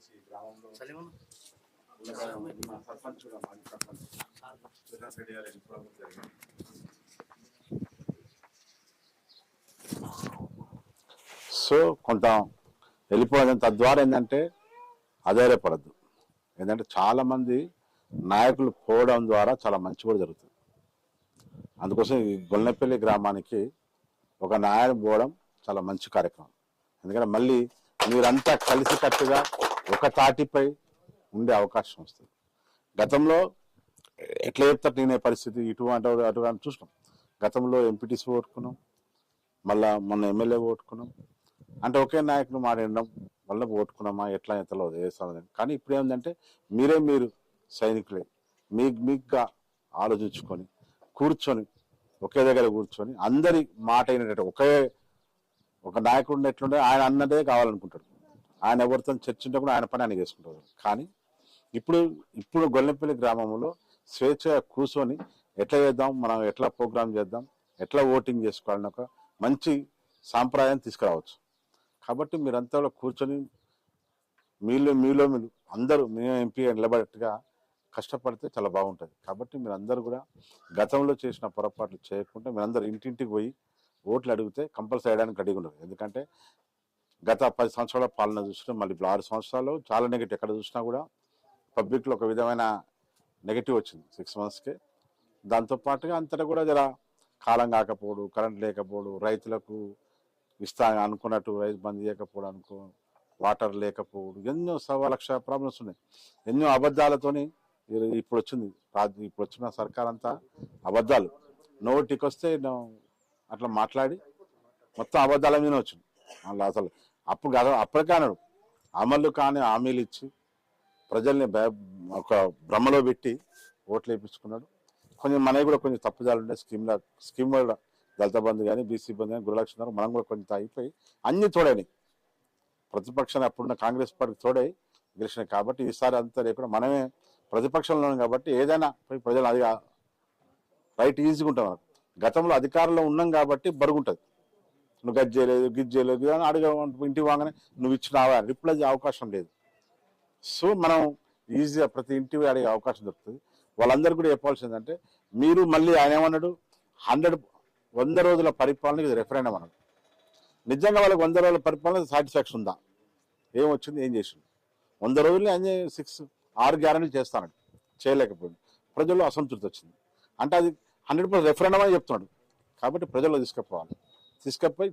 కలిసి గ్రామంలో సర్పంచ్ కూడా మాజీ సర్పంచ్ రెడ్డి గారు ఎన్నుకోవడం జరిగింది సో కొంత వెళ్ళిపోవడం తద్వారా ఏంటంటే అధైర్యపడద్దు. ఏంటంటే చాలా మంది నాయకులు పోవడం ద్వారా చాలా మంచి కూడా జరుగుతుంది. అందుకోసం ఈ గొల్లపల్లి గ్రామానికి ఒక నాయకుడు పోవడం చాలా మంచి కార్యక్రమం. ఎందుకంటే మళ్ళీ మీరంతా కలిసికట్టుగా ఒక తాటిపై ఉండే అవకాశం వస్తుంది. గతంలో ఎట్లా చెప్తారు నేనే పరిస్థితి ఇటువంటి అటు అని చూసినాం. గతంలో ఎంపీటీసీ ఓడుకున్నాం మళ్ళా మొన్న ఎమ్మెల్యే ఓడుకున్నాం అంటే ఒకే నాయకుడు మాట్లాడడం వల్ల ఓటుకున్నామా ఎట్లా ఎంతలో ఏ కానీ ఇప్పుడు ఏంటంటే మీరే మీరు సైనికులే. మీ మీకుగా ఆలోచించుకొని కూర్చొని ఒకే దగ్గర కూర్చొని అందరి మాట అయినట్టు ఒకే ఒక నాయకుడు ఎట్లుండే ఆయన అన్నదే కావాలనుకుంటాడు. ఆయన ఎవరితో చర్చింటే కూడా ఆయన పని ఆయన చేసుకుంటారు కానీ ఇప్పుడు ఇప్పుడు గొల్లెంపల్లి గ్రామంలో స్వేచ్ఛగా కూర్చొని ఎట్లా చేద్దాం మనం ఎట్లా ప్రోగ్రామ్ చేద్దాం ఎట్లా ఓటింగ్ చేసుకోవాలని ఒక మంచి సాంప్రదాయం తీసుకురావచ్చు. కాబట్టి మీరంతా కూడా కూర్చొని మీలో మీలో మీరు అందరూ మేము ఎంపీ నిలబడేట్టుగా కష్టపడితే చాలా బాగుంటుంది. కాబట్టి మీరు అందరూ కూడా గతంలో చేసిన పొరపాట్లు చేయకుండా మీరందరూ ఇంటింటికి పోయి ఓట్లు అడిగితే కంపల్సరీ వేయడానికి అడిగి ఉండదు ఎందుకంటే గత పది సంవత్సరాల పాలన చూసినా మళ్ళీ ఇప్పుడు ఆరు సంవత్సరాలు చాలా నెగిటివ్ ఎక్కడ చూసినా కూడా పబ్లిక్లో ఒక విధమైన నెగిటివ్ వచ్చింది సిక్స్ మంత్స్కి దాంతో పాటుగా అంతటా కూడా జర కాలం కాకపోవడు కరెంట్ లేకపోవడు రైతులకు ఇస్తా అనుకున్నట్టు రైతు బంద్ చేయకపోవడం అనుకో వాటర్ లేకపోవడు ఎన్నో సవా లక్ష ప్రాబ్లమ్స్ ఉన్నాయి. ఎన్నో అబద్ధాలతోని ఇప్పుడు వచ్చింది. ఇప్పుడు వచ్చిన సర్కార్ అంతా అబద్ధాలు. నోటికి వస్తే అట్లా మాట్లాడి మొత్తం అబద్ధాల మీద వచ్చింది. అసలు అప్పుడు కాదు అప్పుడు కానడు. అమలు కాని హామీలు ఇచ్చి ప్రజల్ని ఒక భ్రమలో పెట్టి ఓట్లు వేయించుకున్నాడు కొంచెం మనకి కూడా కొంచెం తప్పుదాలు ఉండే స్కీమ్ల స్కీమ్ వల్ల దళిత బంధు కానీ బీసీ బంధు కానీ గురులక్ష్మి మనం కూడా కొంచెం అయిపోయి అన్ని తోడని ప్రతిపక్షాన్ని అప్పుడున్న కాంగ్రెస్ పార్టీ తోడై గెలిచినాయి కాబట్టి ఈసారి అంతా లేకుండా మనమే ప్రతిపక్షంలో ఉన్నాం కాబట్టి ఏదైనా ప్రజలు అది రైట్ ఈజీగా ఉంటాం. మనకు గతంలో అధికారంలో ఉన్నాం కాబట్టి బరుగుంటుంది నువ్వు గది చేయలేదు గిజ్ చేయలేదు అని అడగ ఇంటికి వాగానే నువ్వు ఇచ్చినావా రిప్లై అవకాశం లేదు. సో మనం ఈజీగా ప్రతి ఇంటికి అడిగే అవకాశం దొరుకుతుంది. వాళ్ళందరూ కూడా చెప్పాల్సిందంటే ఏంటంటే మీరు మళ్ళీ ఆయన ఏమన్నాడు? హండ్రెడ్ వంద రోజుల పరిపాలనకి ఇది రెఫరెండం అన్నాడు. నిజంగా వాళ్ళకి వంద రోజుల పరిపాలన సాటిస్ఫాక్షన్ ఉందా? ఏం వచ్చింది? ఏం చేసింది వంద రోజుల్లో అన్ని సిక్స్ ఆరు గ్యారెంటీలు చేస్తానండి. చేయలేకపోయింది ప్రజల్లో అసంతృప్తి వచ్చింది. అంటే అది హండ్రెడ్ పర్సెంట్ రెఫరెండం అని చెప్తున్నాడు. కాబట్టి ప్రజల్లో తీసుకుపోవాలి. తీసుకపోయి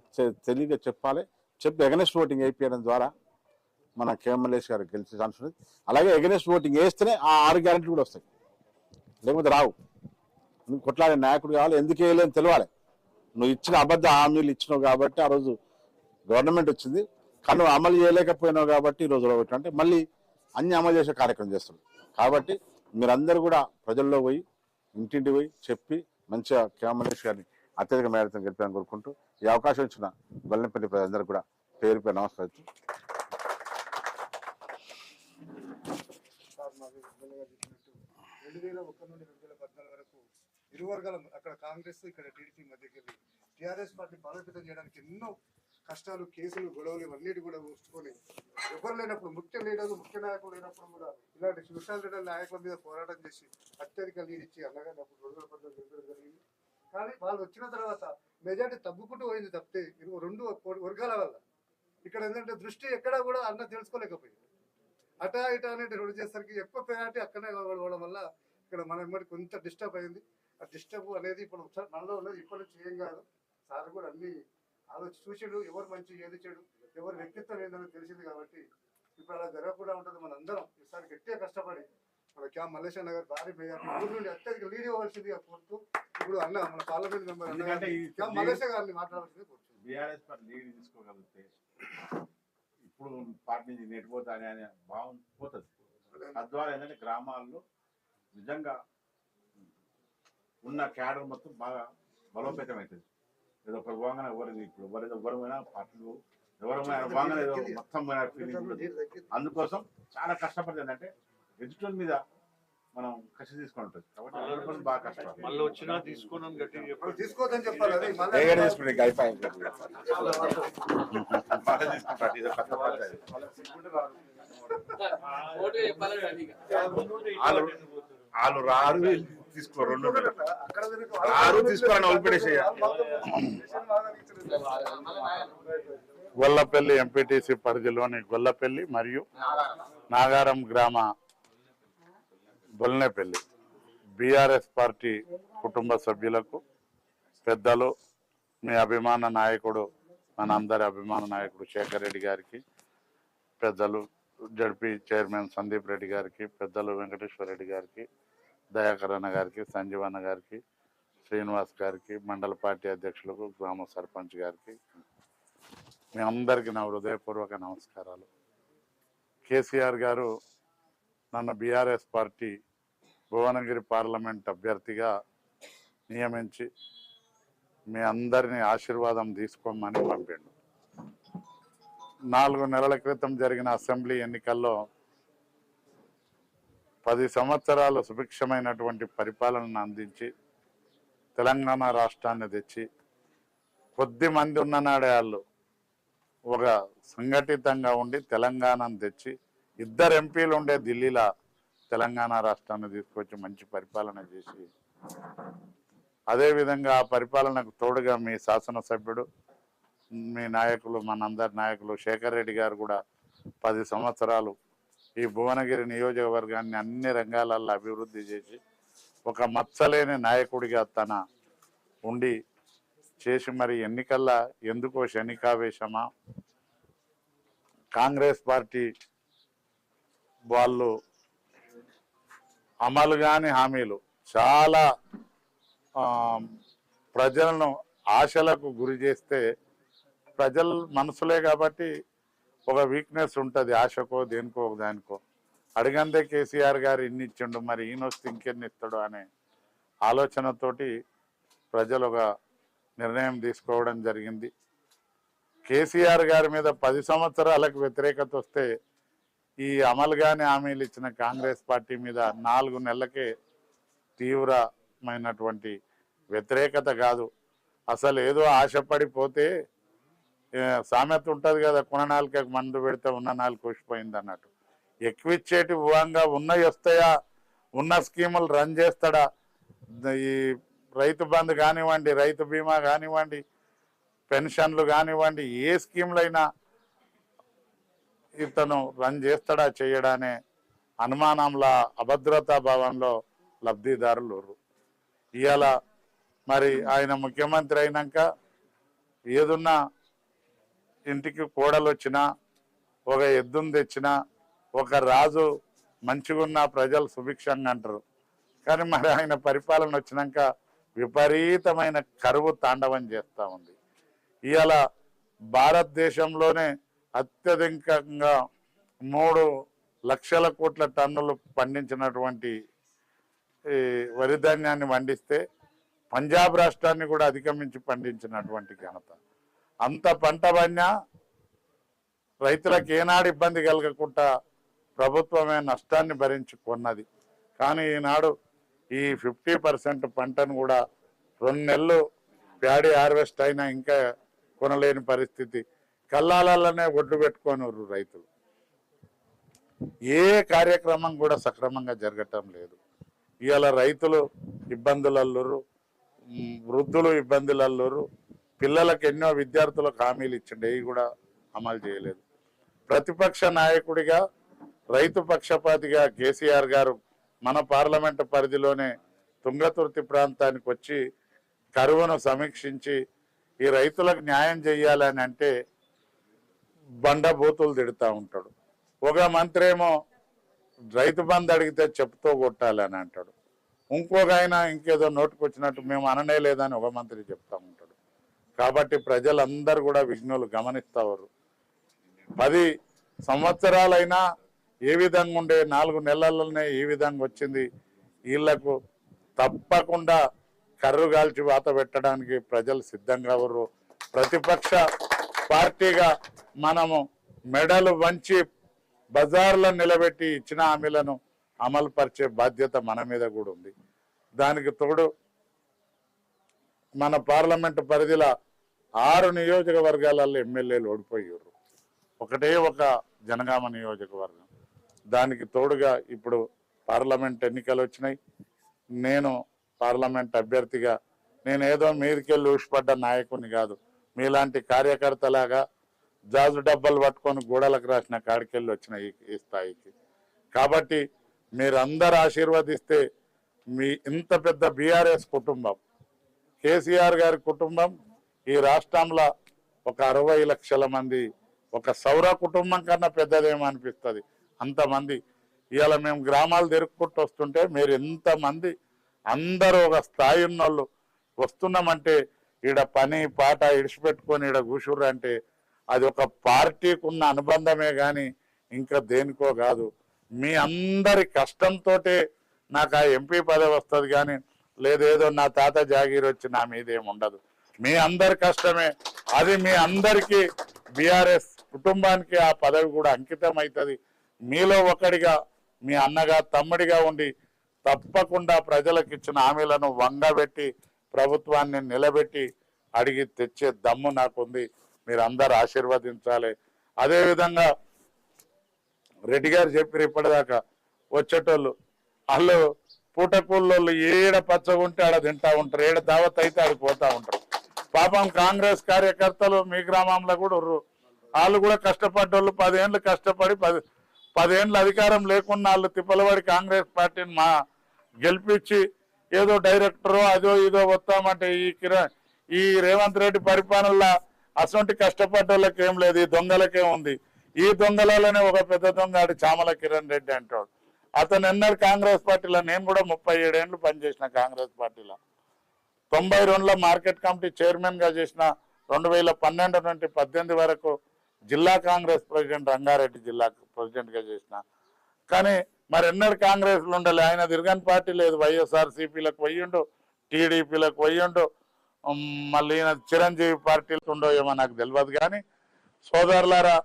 తెలివిగా చెప్పాలి. చెప్పి ఎగనెస్ట్ ఓటింగ్ అయిపోయడం ద్వారా మన కేఎంఎల్ఏస్ గారు గెలిచే ఛాన్స్ ఉంది. అలాగే ఎగనెస్ట్ ఓటింగ్ వేస్తేనే ఆ ఆరు గ్యారెంటీ కూడా వస్తాయి. లేకపోతే రావు. నువ్వు కొట్లాడే నాయకుడు కావాలి ఎందుకు వేయలేని తెలియాలి నువ్వు ఇచ్చిన అబద్ధ హామీలు ఇచ్చినావు కాబట్టి ఆ రోజు గవర్నమెంట్ వచ్చింది. కానీ నువ్వు అమలు చేయలేకపోయినావు కాబట్టి ఈ రోజు ఒకటి అంటే మళ్ళీ అన్ని అమలు చేసే కార్యక్రమం చేస్తున్నాం కాబట్టి మీరందరూ కూడా ప్రజల్లో పోయి ఇంటింటి పోయి చెప్పి మంచిగా కేమలేష్ గారిని అత్యధిక మేరతో గెలిపాలని కోరుకుంటూ ఈ అవకాశం ఇచ్చిన గొల్లపల్లి ప్రజలందరూ కూడా పేరు పేరు నమస్కారం. రెండు వేల ఒక్క నుండి రెండు వేల పద్నాలుగు వరకు ఇరు వర్గాల అక్కడ కాంగ్రెస్ ఇక్కడ టీడీపీ మధ్యకి వెళ్ళి టీఆర్ఎస్ పార్టీ బలోపేతం చేయడానికి ఎన్నో కష్టాలు కేసులు గొడవలు ఇవన్నిటి కూడా ఉంచుకొని ఎవరు లేనప్పుడు ముఖ్య లీడర్లు ముఖ్య నాయకులు లేనప్పుడు కూడా ఇలాంటి సుశాంత్ రెడ్డి నాయకుల మీద పోరాటం చేసి అత్యధిక లీడ్ ఇచ్చి అన్నగారిని అప్పుడు రెండు వేల పద్నాలుగు జరిగింది కానీ వాళ్ళు వచ్చిన తర్వాత మెజార్టీ తగ్గుకుంటూ పోయింది తప్పితే రెండు వర్గాల వల్ల. ఇక్కడ ఏంటంటే దృష్టి ఎక్కడా కూడా అన్న తెలుసుకోలేకపోయింది. అటా ఇటా అనేది రెండు చేసరికి ఎక్కువ ప్రయారిటీ అక్కడే ఇవ్వడం వల్ల ఇక్కడ మన ఎమ్మటి కొంత డిస్టర్బ్ అయింది. ఆ డిస్టర్బ్ అనేది ఇప్పుడు ఒకసారి మనలో ఉన్నది ఇప్పటి నుంచి ఏం కాదు. సార్ కూడా అన్ని ఆలోచి చూసాడు. ఎవరు మంచి ఏది చెడు ఎవరు వ్యక్తిత్వం ఏందని తెలిసింది కాబట్టి ఇప్పుడు అలా జరగకుండా ఉంటుంది మన అందరం ఈసారి గట్టిగా కష్టపడి మన క్యామ్ మల్లేశ్వర నగర్ భారీ మేయర్ ఊరు నుండి అత్యధిక లీడ్ ఇవ్వాల్సిందిగా కోరుతూ ఇప్పుడు అన్న మన పార్లమెంట్ మెంబర్ ఎందుకంటే ఈ గారిని మాట్లాడాల్సింది బీఆర్ఎస్ పార్టీ లీడ్ తీసుకోగలిగితే ఇప్పుడు పార్టీ నుంచి నెట్టిపోతా అనే అనే భావం పోతుంది. తద్వారా ఏంటంటే గ్రామాల్లో నిజంగా ఉన్న క్యాడర్ మొత్తం బాగా బలోపేతం అవుతుంది ఏదో ఒక వాంగన ఎవరు ఇప్పుడు ఎవరు ఎవరమైనా పార్టీలు ఎవరమైనా వాంగన ఏదో మొత్తం ఫీలింగ్ అందుకోసం చాలా కష్టపడింది ఏంటంటే ఎదుటి మీద మనం కష్ట తీసుకొని ఉంటుంది కాబట్టి బాగా కష్టం. మళ్ళీ వచ్చినా తీసుకున్నాను గట్టిగా వాళ్ళు చెప్పండి తీసుకోవద్దని చెప్పాలి అదే ఏగడ మళ్ళీ తీసుకుంటే ఇంకా అయిపోయింది బాగా ఇది. వాళ్ళు వాళ్ళు రారు తీసుకో రెండు రారు తీసుకోవాలని వదిలిపెట్టేసేయ గొల్లపల్లి ఎంపీటీసీ పరిధిలోని గొల్లపల్లి మరియు నాగారం గ్రామ బొల్నేపల్లి బీఆర్ఎస్ పార్టీ కుటుంబ సభ్యులకు పెద్దలు మీ అభిమాన నాయకుడు మన అందరి అభిమాన నాయకుడు శేఖర్ రెడ్డి గారికి పెద్దలు జడ్పీ చైర్మన్ సందీప్ రెడ్డి గారికి పెద్దలు వెంకటేశ్వర రెడ్డి గారికి దయాకరణ గారికి సంజీవ్ అన్న గారికి శ్రీనివాస్ గారికి మండల పార్టీ అధ్యక్షులకు గ్రామ సర్పంచ్ గారికి మీ అందరికీ నా హృదయపూర్వక నమస్కారాలు. కేసీఆర్ గారు నన్ను బీఆర్ఎస్ పార్టీ భువనగిరి పార్లమెంట్ అభ్యర్థిగా నియమించి మీ అందరినీ ఆశీర్వాదం తీసుకోమని పంపిండు. నాలుగు నెలల క్రితం జరిగిన అసెంబ్లీ ఎన్నికల్లో పది సంవత్సరాలు సుభిక్షమైనటువంటి పరిపాలనను అందించి తెలంగాణ రాష్ట్రాన్ని తెచ్చి కొద్ది మంది ఉన్ననాడే వాళ్ళు ఒక సంఘటితంగా ఉండి తెలంగాణను తెచ్చి ఇద్దరు ఎంపీలు ఉండే ఢిల్లీలో తెలంగాణ రాష్ట్రాన్ని తీసుకొచ్చి మంచి పరిపాలన చేసి అదేవిధంగా ఆ పరిపాలనకు తోడుగా మీ శాసనసభ్యుడు మీ నాయకులు మనందరి నాయకులు శేఖర్ రెడ్డి గారు కూడా పది సంవత్సరాలు ఈ భువనగిరి నియోజకవర్గాన్ని అన్ని రంగాలలో అభివృద్ధి చేసి ఒక మచ్చలేని నాయకుడిగా తన ఉండి చేసి మరి ఎన్నికల్లో ఎందుకో శనికావేశమా? కాంగ్రెస్ పార్టీ వాళ్ళు అమలు కాని హామీలు. చాలా ప్రజలను ఆశలకు గురి చేస్తే ప్రజల మనసులే కాబట్టి ఒక వీక్నెస్ ఉంటుంది. ఆశకో దేనికో ఒక దానికో. అడిగందే కేసీఆర్ గారు ఇన్ని ఇచ్చిండు మరి ఈయన వస్తే ఇంకెన్ని ఇస్తాడు అనే ఆలోచనతోటి ప్రజలు ఒక నిర్ణయం తీసుకోవడం జరిగింది. కేసీఆర్ గారి మీద పది సంవత్సరాలకు వ్యతిరేకత వస్తే ఈ అమలుగానే హామీలు ఇచ్చిన కాంగ్రెస్ పార్టీ మీద నాలుగు నెలలకే తీవ్రమైనటువంటి వ్యతిరేకత కాదు. అసలు ఏదో ఆశపడిపోతే సామెత ఉంటుంది కదా కొన మందు పెడితే ఉన్న నాలుగు వచ్చిపోయింది అన్నట్టు ఎక్కువ భూంగా ఉన్నవి వస్తాయా? ఉన్న స్కీములు రన్ చేస్తాడా? ఈ రైతు బంధు కానివ్వండి రైతు బీమా కానివ్వండి పెన్షన్లు కానివ్వండి ఏ స్కీములైనా ఇతను రన్ చేస్తాడా చేయడా అనే అనుమానంలా అభద్రతా భావంలో లబ్ధిదారులు ఇవాళ మరి ఆయన ముఖ్యమంత్రి అయినాక ఏదున్నా ఇంటికి కోడలు వచ్చినా ఒక ఎద్దును తెచ్చినా ఒక రాజు మంచిగున్న ప్రజలు సుభిక్షంగా అంటారు. కానీ మరి ఆయన పరిపాలన వచ్చినాక విపరీతమైన కరువు తాండవం చేస్తూ ఉంది. ఇవాళ భారతదేశంలోనే అత్యధికంగా మూడు లక్షల కోట్ల టన్నులు పండించినటువంటి ఈ వరి ధాన్యాన్ని పండిస్తే పంజాబ్ రాష్ట్రాన్ని కూడా అధిగమించి పండించినటువంటి ఘనత. అంత పంట పన్నా రైతులకు ఏనాడు ఇబ్బంది కలగకుండా ప్రభుత్వమే నష్టాన్ని భరించి కొన్నది కానీ ఈనాడు ఈ ఫిఫ్టీ పర్సెంట్ పంటను కూడా రెండు నెలలు ప్యాడీ హార్వెస్ట్ అయినా ఇంకా కొనలేని పరిస్థితి. కల్లాలనే ఒడ్డు పెట్టుకోనివ్వరు రైతులు. ఏ కార్యక్రమం కూడా సక్రమంగా జరగటం లేదు. ఇవాళ రైతులు ఇబ్బందులల్లురు వృద్ధులు ఇబ్బందులల్లురు పిల్లలకు ఎన్నో విద్యార్థులకు హామీలు ఇచ్చిండే ఇవి కూడా అమలు చేయలేదు. ప్రతిపక్ష నాయకుడిగా రైతు పక్షపాతిగా కేసీఆర్ గారు మన పార్లమెంటు పరిధిలోనే తుంగతుర్తి ప్రాంతానికి వచ్చి కరువును సమీక్షించి ఈ రైతులకు న్యాయం చేయాలని అంటే బండబూతులు తిడుతూ ఉంటాడు. ఒక మంత్రి ఏమో రైతు బంధు అడిగితే చెప్తూ కొట్టాలని అంటాడు. ఇంకొక ఆయన ఇంకేదో నోటుకొచ్చినట్టు మేము అననే లేదని ఒక మంత్రి చెప్తా ఉంటాడు. కాబట్టి ప్రజలందరూ కూడా విఘ్నులు గమనిస్తారు పది సంవత్సరాలైనా ఏ విధంగా ఉండే నాలుగు నెలలనే ఏ విధంగా వచ్చింది. వీళ్ళకు తప్పకుండా కర్రు కాల్చి వాత పెట్టడానికి ప్రజలు సిద్ధంగా ఎవరు ప్రతిపక్ష పార్టీగా మనము మెడలు వంచి బజార్లో నిలబెట్టి ఇచ్చిన హామీలను అమలు పరిచే బాధ్యత మన మీద కూడా ఉంది. దానికి తోడు మన పార్లమెంటు పరిధిలో ఆరు నియోజకవర్గాలలో ఎమ్మెల్యేలు ఓడిపోయారు. ఒకటే ఒక జనగామ నియోజకవర్గం. దానికి తోడుగా ఇప్పుడు పార్లమెంట్ ఎన్నికలు వచ్చినాయి. నేను పార్లమెంట్ అభ్యర్థిగా నేనేదో ఏదో మీదకెళ్ళి ఊసిపడ్డ నాయకుని కాదు. మీలాంటి కార్యకర్తలాగా జాజు డబ్బాలు పట్టుకొని గోడలకు రాసిన కాడికెళ్ళి వచ్చిన ఈ స్థాయికి. కాబట్టి మీరందరూ ఆశీర్వదిస్తే మీ ఇంత పెద్ద బీఆర్ఎస్ కుటుంబం కేసీఆర్ గారి కుటుంబం ఈ రాష్ట్రంలో ఒక అరవై లక్షల మంది ఒక సౌర కుటుంబం కన్నా పెద్దదేమనిపిస్తుంది అంతమంది. ఇవాళ మేము గ్రామాలు తిరుక్కుంటూ వస్తుంటే మీరు ఎంతమంది అందరూ ఒక స్థాయి ఉన్నోళ్ళు వస్తున్నామంటే ఈడ పని పాట ఇడిచిపెట్టుకొని ఈడ కూర్చుర్రంటే అది ఒక పార్టీకి ఉన్న అనుబంధమే కానీ ఇంకా దేనికో కాదు. మీ అందరి కష్టంతో నాకు ఆ ఎంపీ పదవి వస్తుంది కానీ లేదేదో నా తాత జాగీర్ వచ్చి నా మీద ఏమి ఉండదు. మీ అందరి కష్టమే. అది మీ అందరికీ బీఆర్ఎస్ కుటుంబానికి ఆ పదవి కూడా అంకితం అవుతుంది మీలో ఒకడిగా మీ అన్నగా తమ్ముడిగా ఉండి తప్పకుండా ప్రజలకు ఇచ్చిన హామీలను వంగబెట్టి ప్రభుత్వాన్ని నిలబెట్టి అడిగి తెచ్చే దమ్ము నాకుంది. మీరు అందరు ఆశీర్వదించాలి. అదేవిధంగా రెడ్డి గారు చెప్పారు ఇప్పటిదాకా వచ్చేటోళ్ళు వాళ్ళు పూటకూళ్ళు ఏడ పచ్చగా ఉంటే ఆడ తింటా ఉంటారు ఏడ దావత్ అయితే ఆడికి పోతా ఉంటారు. పాపం కాంగ్రెస్ కార్యకర్తలు మీ గ్రామంలో కూడా ఉర్రు. వాళ్ళు కూడా కష్టపడ్డోళ్ళు పదేళ్ళు కష్టపడి పది పదేళ్ళు అధికారం లేకున్నా వాళ్ళు తిప్పలవాడి కాంగ్రెస్ పార్టీని మా గెలిపించి ఏదో డైరెక్టరో అదో ఇదో వస్తామంటే ఈ కిరణ్ ఈ రేవంత్ రెడ్డి పరిపాలనలో అసొంటి కష్టపడ్డోళ్ళకి ఏం లేదు ఈ దొంగలకే ఉంది. ఈ దొంగలలోనే ఒక పెద్ద దొంగ ఆడు చామల కిరణ్ రెడ్డి అంటాడు. అతను ఎన్నడు కాంగ్రెస్ పార్టీలో నేను కూడా ముప్పై ఏడేళ్ళు పనిచేసిన కాంగ్రెస్ పార్టీలో. తొంభై రెండులో మార్కెట్ కమిటీ చైర్మన్గా చేసిన రెండు వేల పన్నెండు నుండి పద్దెనిమిది వరకు జిల్లా కాంగ్రెస్ ప్రెసిడెంట్ రంగారెడ్డి జిల్లా ప్రెసిడెంట్గా చేసిన. కానీ మరి ఎన్నడు కాంగ్రెస్లు ఉండాలి? ఆయన తిరగని పార్టీ లేదు. వైఎస్ఆర్ సిపిలకు పోయిండు టీడీపీలకు పోయిండు మళ్ళీ చిరంజీవి పార్టీలు ఉండో ఏమో నాకు తెలియదు కానీ సోదరులారా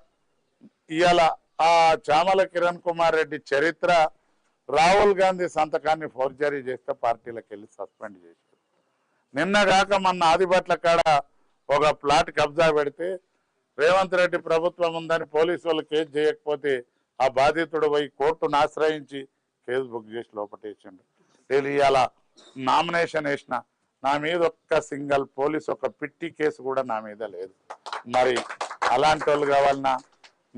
ఇవాళ ఆ చామల కిరణ్ కుమార్ రెడ్డి చరిత్ర రాహుల్ గాంధీ సంతకాన్ని ఫోర్జరీ చేస్తే పార్టీలకు వెళ్ళి సస్పెండ్ చేశారు. నిన్న కాక మొన్న ఆదిబట్ల కాడ ఒక ప్లాట్ కబ్జా పెడితే రేవంత్ రెడ్డి ప్రభుత్వం ఉందని పోలీసు వాళ్ళు కేసు చేయకపోతే ఆ బాధితుడు పోయి కోర్టును ఆశ్రయించి కేసు బుక్ చేసి లోపటేసిండు. నేను ఇవాళ నామినేషన్ వేసిన నా మీద ఒక్క సింగల్ పోలీస్ ఒక పిట్టి కేసు కూడా నా మీద లేదు. మరి అలాంటి వాళ్ళు కావాలన్నా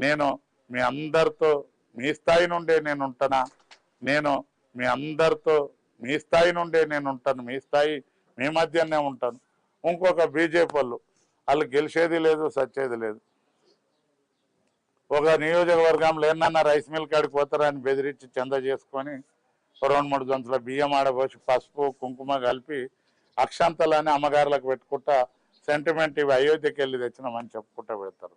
నేను మీ అందరితో మీ స్థాయి నుండే నేను ఉంటానా? నేను మీ అందరితో మీ స్థాయి నుండే నేను ఉంటాను. మీ స్థాయి మీ మధ్యనే ఉంటాను. ఇంకొక బీజేపీ వాళ్ళు వాళ్ళు గెలిచేది లేదు సచ్చేది లేదు. ఒక నియోజకవర్గంలో ఏమన్నా రైస్ మిల్ కాడికి పోతారని బెదిరించి చంద చేసుకొని రెండు మూడు గంటల బియ్యం ఆడబోసి పసుపు కుంకుమ కలిపి అక్షంతలని అమ్మగారులకు పెట్టుకుంటా సెంటిమెంట్ ఇవి అయోధ్యకి వెళ్ళి తెచ్చినామని చెప్పుకుంటా పెడతారు.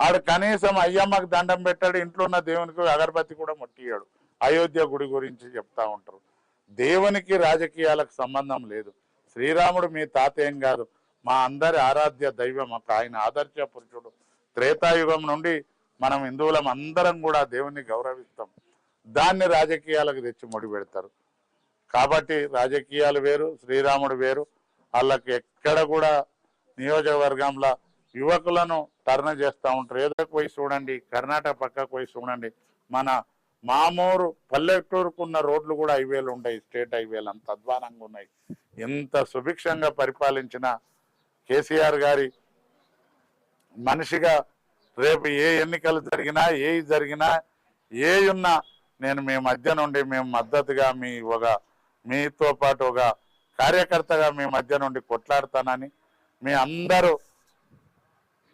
ఆడు కనీసం అయ్యమ్మకు దండం పెట్టాడు ఇంట్లో ఉన్న దేవునికి అగరబత్తి కూడా ముట్టియాడు అయోధ్య గుడి గురించి చెప్తా ఉంటారు. దేవునికి రాజకీయాలకు సంబంధం లేదు. శ్రీరాముడు మీ తాత ఏం కాదు. మా అందరి ఆరాధ్య దైవం ఒక ఆయన ఆదర్శ పురుషుడు. త్రేతాయుగం నుండి మనం హిందువులం అందరం కూడా దేవుణ్ణి గౌరవిస్తాం. దాన్ని రాజకీయాలకు తెచ్చి ముడి పెడతారు కాబట్టి రాజకీయాలు వేరు శ్రీరాముడు వేరు. వాళ్ళకి ఎక్కడ కూడా నియోజకవర్గంలో యువకులను టర్న్ చేస్తూ ఉంటారు. ఏదో పోయి చూడండి కర్ణాటక పక్కకు పోయి చూడండి. మన మామూరు పల్లెటూరుకున్న రోడ్లు కూడా హైవేలు ఉంటాయి స్టేట్ హైవేలు అంత అధ్వానంగా ఉన్నాయి. ఎంత సుభిక్షంగా పరిపాలించిన కేసీఆర్ గారి మనిషిగా రేపు ఏ ఎన్నికలు జరిగినా ఏ జరిగినా ఏ ఉన్నా నేను మీ మధ్య నుండి మేము మద్దతుగా మీ ఒక మీతో పాటు ఒక కార్యకర్తగా మీ మధ్య నుండి కొట్లాడతానని మీ అందరూ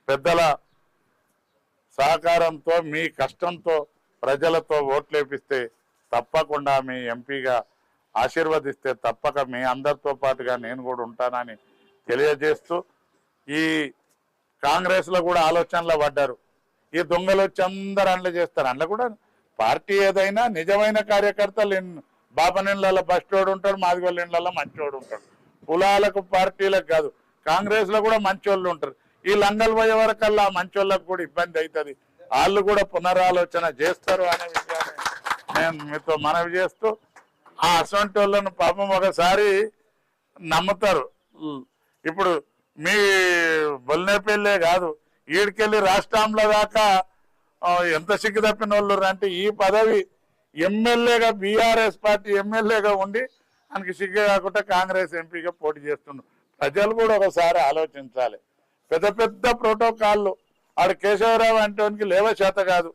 పెద్దల సహకారంతో మీ కష్టంతో ప్రజలతో ఓట్లేపిస్తే తప్పకుండా మీ ఎంపీగా ఆశీర్వదిస్తే తప్పక మీ అందరితో పాటుగా నేను కూడా ఉంటానని తెలియజేస్తూ ఈ కాంగ్రెస్లో కూడా ఆలోచనలో పడ్డారు. ఈ దొంగలు వచ్చి అందరు అండ్ల చేస్తారు. అండ్ల కూడా పార్టీ ఏదైనా నిజమైన కార్యకర్తలు బాపనిళ్ళలో బస్టోడు ఉంటాడు మాదిగోళ్ళ ఇళ్ళలో మంచోడు ఉంటాడు. కులాలకు పార్టీలకు కాదు కాంగ్రెస్లో కూడా మంచోళ్ళు ఉంటారు. ఈ లంగల్ పోయే వరకల్లా మంచోళ్ళకు కూడా ఇబ్బంది అవుతుంది. వాళ్ళు కూడా పునరాలోచన చేస్తారు అనే విషయాన్ని నేను మీతో మనవి చేస్తూ ఆ అసొంటి వాళ్ళను పాపం ఒకసారి నమ్ముతారు. ఇప్పుడు మీ బొల్నేపల్లే కాదు ఈడికెళ్ళి రాష్ట్రంలో దాకా ఎంత సిగ్గు తప్పిన వాళ్ళు అంటే ఈ పదవి ఎమ్మెల్యేగా బీఆర్ఎస్ పార్టీ ఎమ్మెల్యేగా ఉండి ఆయనకి సిగ్గు కాకుండా కాంగ్రెస్ ఎంపీగా పోటీ చేస్తుండు. ప్రజలు కూడా ఒకసారి ఆలోచించాలి. పెద్ద పెద్ద ప్రోటోకాల్లు ఆడు కేశవరావు అంటే లేవ చేత కాదు.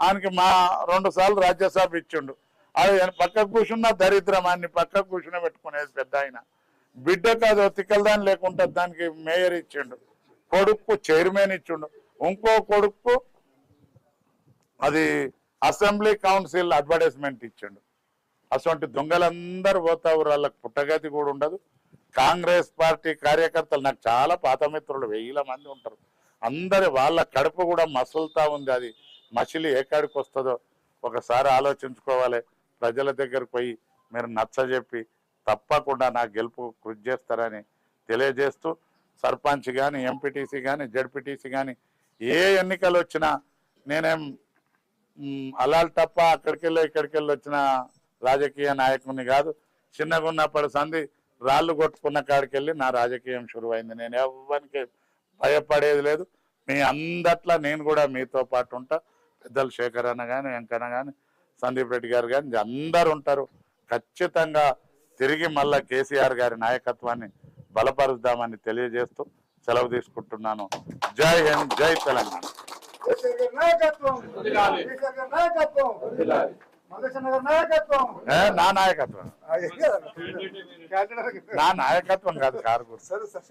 ఆయనకి మా రెండు సార్లు రాజ్యసభ ఇచ్చిండు. ఆడ పక్కకు కూర్చున్న దరిద్రం ఆయన్ని పక్కకు కూర్చుని పెట్టుకునేది పెద్ద ఆయన. బిడ్డ కాదు తిక్కలదాని లేకుండా దానికి మేయర్ ఇచ్చిండు. కొడుకు చైర్మన్ ఇచ్చిండు. ఇంకో కొడుకు అది అసెంబ్లీ కౌన్సిల్ అడ్వర్టైజ్మెంట్ ఇచ్చిండు. అటువంటి దొంగలందరూ పోతావు వాళ్ళకి పుట్టగతి కూడా ఉండదు. కాంగ్రెస్ పార్టీ కార్యకర్తలు నాకు చాలా పాత మిత్రులు వెయ్యిల మంది ఉంటారు. అందరి వాళ్ళ కడుపు కూడా మసులుతా ఉంది. అది మసిలి ఏ కాడికి వస్తుందో ఒకసారి ఆలోచించుకోవాలి. ప్రజల దగ్గరకు పోయి మీరు నచ్చజెప్పి తప్పకుండా నా గెలుపు కృషి చేస్తారని తెలియజేస్తూ సర్పంచ్ కానీ ఎంపీటీసీ కానీ జడ్పీటీసీ కానీ ఏ ఎన్నికలు వచ్చినా నేనేం అలాలు తప్ప అక్కడికి వెళ్ళి ఇక్కడికి వెళ్ళి వచ్చిన రాజకీయ నాయకుని కాదు. చిన్నగా ఉన్నప్పటి సంధి రాళ్ళు కొట్టుకున్న కాడికి వెళ్ళి నా రాజకీయం శురువైంది నేను ఎవరికి భయపడేది లేదు. మీ అందట్లా నేను కూడా మీతో పాటు ఉంటా. పెద్దలు శేఖర్ అన్న కానీ వెంకన్న కానీ సందీప్ రెడ్డి గారు కానీ అందరు ఉంటారు. ఖచ్చితంగా తిరిగి మళ్ళా కేసీఆర్ గారి నాయకత్వాన్ని బలపరుద్దామని తెలియజేస్తూ సెలవు తీసుకుంటున్నాను. జై హింద్ జై తెలంగాణ. కేసీఆర్ గారి నాయకత్వం. కేసీఆర్ గారి నాయకత్వం. మల్లేశ్వర గారి నాయకత్వం. ఏ, నా నాయకత్వం. ఆ, ఏం కాదు. క్యాండిడేట్ నా నాయకత్వం కాదు కారు గుర్తు. సరే సార్.